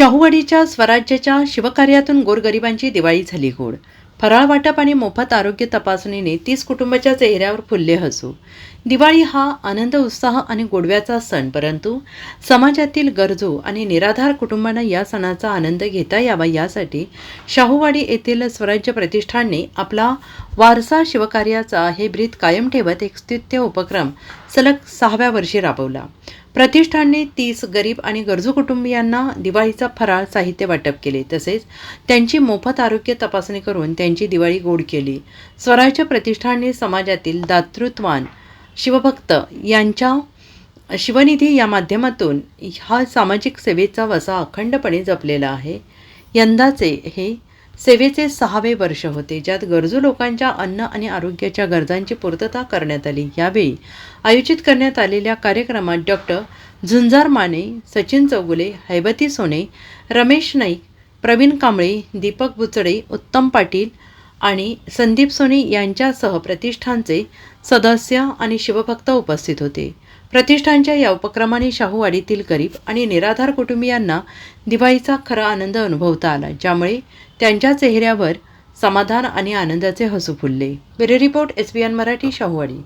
शाहूवाडीच्या स्वराज्याच्या शिवकार्यातून गोरगरिबांची दिवाळी झाली गोड फराळ वाटप आणि मोफत आरोग्य तपासणीने तीस कुटुंबाच्या चेहऱ्यावर फुलले हसू. दिवाळी हा आनंद उत्साह आणि गोडव्याचा सण परंतु समाजातील गरजू आणि निराधार कुटुंबांना या सणाचा आनंद घेता यावा यासाठी शाहूवाडी येथील स्वराज्य प्रतिष्ठानने आपला वारसा शिवकार्याचा हे ब्रीद कायम ठेवत एक स्तुत्य उपक्रम सलग सहाव्या वर्षी राबवला. प्रतिष्ठानने तीस गरीब आणि गरजू कुटुंबियांना दिवाळीचा फराळ साहित्य वाटप केले. तसेच त्यांची मोफत आरोग्य तपासणी करून त्यांची दिवाळी गोड केली. स्वराज्य प्रतिष्ठानने समाजातील दातृत्वान शिवभक्त यांच्या शिवनिधी या माध्यमातून हा सामाजिक सेवेचा वसा अखंडपणे जपलेला आहे. यंदाचे हे सेवेचे सहावे वर्ष होते ज्यात गरजू लोकांच्या अन्न आणि आरोग्याच्या गरजांची पूर्तता करण्यात आली. यावेळी आयोजित करण्यात आलेल्या कार्यक्रमात डॉक्टर झुंजार माने सचिन चौगुले हैबती सोने रमेश नाईक प्रवीण कांबळे दीपक बुचडे उत्तम पाटील आणि संदीप सोनी यांच्यासह प्रतिष्ठानचे सदस्य आणि शिवभक्त उपस्थित होते. प्रतिष्ठानच्या या उपक्रमाने शाहूवाडीतील गरीब आणि निराधार कुटुंबियांना दिवाळीचा खरा आनंद अनुभवता आला ज्यामुळे त्यांच्या चेहऱ्यावर समाधान आणि आनंदाचे हसू फुलले. Bureau report S B N Marathi Shahuwadi